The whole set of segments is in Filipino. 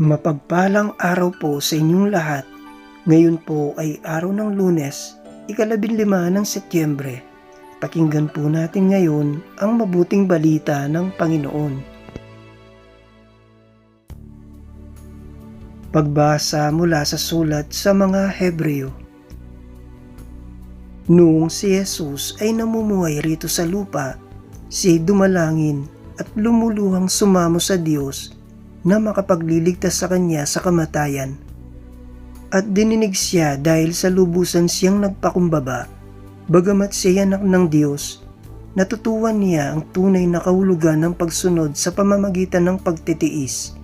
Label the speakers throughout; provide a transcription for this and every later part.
Speaker 1: Mapagpalang araw po sa inyong lahat. Ngayon po ay araw ng lunes, ikalabing lima ng Setyembre. Pakinggan po natin ngayon ang mabuting balita ng Panginoon. Pagbasa mula sa sulat sa mga Hebreo. Noong si Jesus ay namumuhay rito sa lupa, siya'y dumalangin at lumuluhang sumamo sa Diyos na makapagliligtas sa kanya sa kamatayan. At dininig siya dahil sa lubusan siyang nagpakumbaba, bagamat siya anak ng Diyos, natutuwan niya ang tunay na kahulugan ng pagsunod sa pamamagitan ng pagtitiis.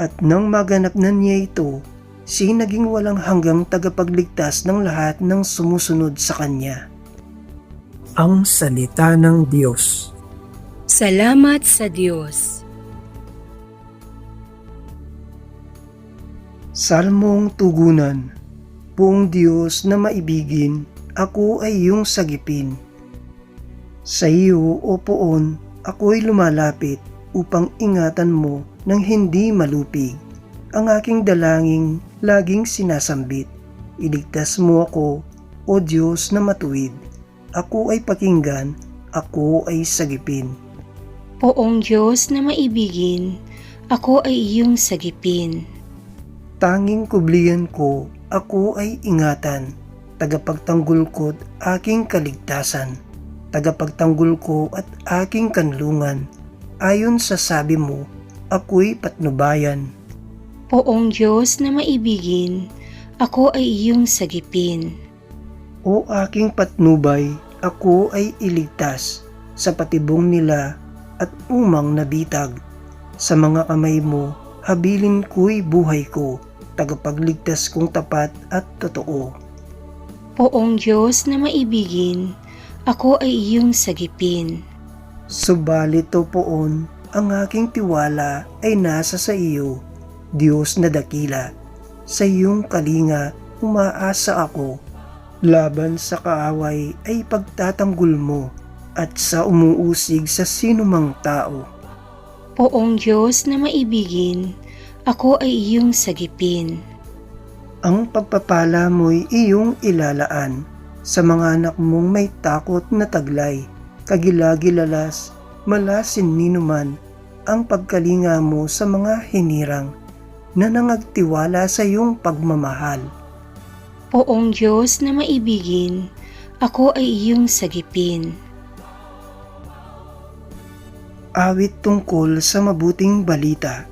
Speaker 1: At nang maganap na niya ito, siya naging walang hanggang tagapagligtas ng lahat ng sumusunod sa kanya. Ang Salita ng Diyos
Speaker 2: Salamat sa Diyos.
Speaker 1: Salmong Tugunan Buong Diyos na maibigin, ako ay iyong sagipin. Sa iyo, O Poon, ako'y lumalapit upang ingatan mo nang hindi malupig. Ang aking dalangin laging sinasambit. Iligtas mo ako, O Diyos na matuwid. Ako ay pakinggan, ako ay sagipin.
Speaker 2: Poong Diyos na maibigin, ako ay iyong sagipin.
Speaker 1: Tanging kublihan ko, ako ay ingatan, tagapagtanggol ko't aking kaligtasan, tagapagtanggol ko at aking kanlungan, ayon sa sabi mo, ako'y patnubayan.
Speaker 2: Poong Diyos na maibigin, ako ay iyong sagipin.
Speaker 1: O aking patnubay, ako ay iligtas, sa patibong nila at umang nabitag. Sa mga kamay mo, habilin ko'y buhay ko, tagapagligtas kong tapat at totoo.
Speaker 2: Poong Diyos na maibigin, ako ay iyong sagipin.
Speaker 1: Subalit o poon, ang aking tiwala ay nasa sa iyo, Diyos na dakila. Sa iyong kalinga, umaasa ako. Laban sa kaaway ay pagtatanggol mo at sa umuusig sa sinumang tao.
Speaker 2: Poong Diyos na maibigin, ako ay iyong sagipin.
Speaker 1: Ang pagpapala mo'y iyong ilalaan sa mga anak mong may takot na taglay, kagilagilalas, malasin ninuman ang pagkalinga mo sa mga hinirang na nangagtiwala sa iyong pagmamahal.
Speaker 2: Poong Diyos na maibigin, ako ay iyong sagipin.
Speaker 1: Awit tungkol sa mabuting balita.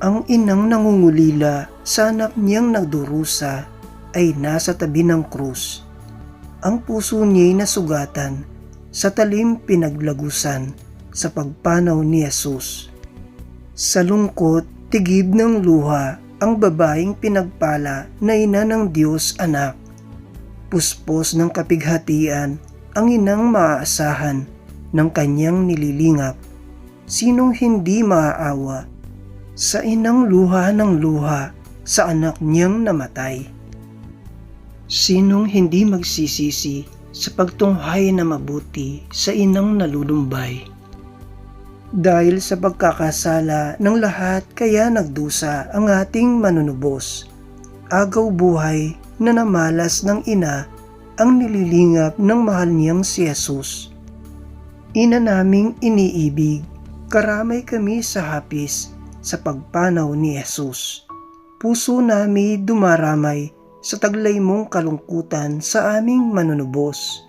Speaker 1: Ang inang nangungulila sa anak niyang nagdurusa ay nasa tabi ng krus. Ang puso niya'y nasugatan sa talim pinaglagusan sa pagpanaw ni Jesus. Sa lungkot, tigib ng luha ang babaeng pinagpala na ina ng Diyos anak. Puspos ng kapighatian ang inang maaasahan ng kanyang nililingap. Sinong hindi maaawa sa inang luha ng luha sa anak niyang namatay? Sinong hindi magsisisi sa pagtunghay na mabuti sa inang nalulumbay? Dahil sa pagkakasala ng lahat kaya nagdusa ang ating manunubos. Agaw buhay na namalas ng ina ang nililingap ng mahal niyang si Jesus. Ina naming iniibig, karamay kami sa hapis sa pagpanaw ni Jesus. Puso nami dumaramay sa taglay mong kalungkutan sa aming manunubos.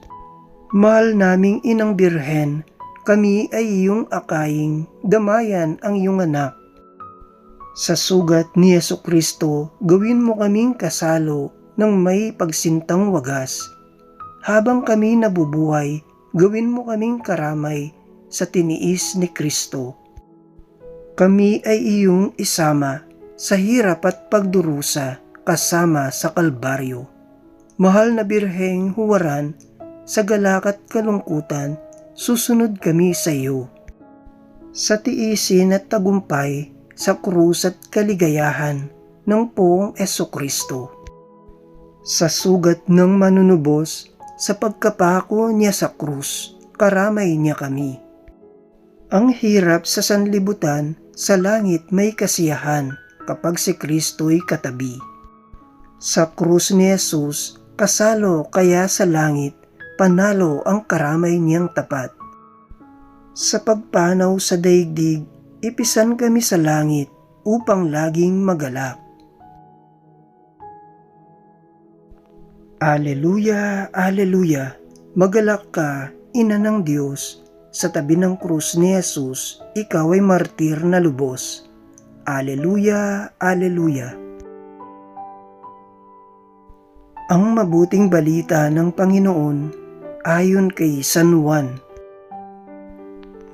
Speaker 1: Mahal naming inang birhen, kami ay iyong akaing, damayan ang iyong anak. Sa sugat ni Yeso Kristo, gawin mo kaming kasalo ng may pagsintang wagas. Habang kami nabubuhay, gawin mo kaming karamay sa tiniis ni Kristo. Kami ay iyong isama sa hirap at pagdurusa kasama sa Kalbaryo. Mahal na birheng huwaran, sa galak at kalungkutan, susunod kami sa iyo. Sa tiisin at tagumpay, sa krus at kaligayahan ng poong Kristo. Sa sugat ng manunubos, sa pagkapako niya sa krus, karamay niya kami. Ang hirap sa sanlibutan, sa langit may kasiyahan kapag si Kristo'y katabi. Sa krus ni Jesus, kasalo kaya sa langit, panalo ang karamay niyang tapat. Sa pagpanaw sa daigdig, ipisan kami sa langit upang laging magalak. Aleluya, Aleluya, magalak ka, ina ng Diyos, sa tabi ng krus ni Jesus, ikaw ay martir na lubos. Aleluya, Aleluya. Ang mabuting balita ng Panginoon ayon kay San Juan.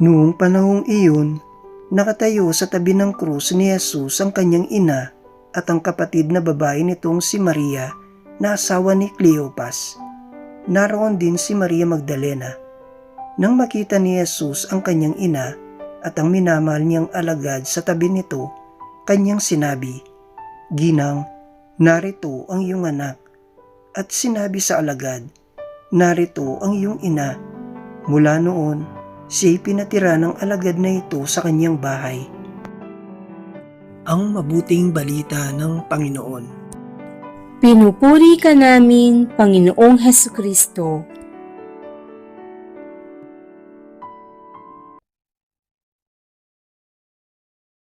Speaker 1: Noong panahong iyon, nakatayo sa tabi ng krus ni Jesus ang kanyang ina at ang kapatid na babae nitong si Maria na asawa ni Cleopas. Naroon din si Maria Magdalena. Nang makita ni Jesus ang kanyang ina at ang minamahal niyang alagad sa tabi nito, kanyang sinabi, Ginang, narito ang iyong anak. At sinabi sa alagad, narito ang iyong ina. Mula noon, siya'y pinatira ng alagad na ito sa kanyang bahay. Ang mabuting balita ng Panginoon.
Speaker 2: Pinupuri ka namin, Panginoong Heso Kristo.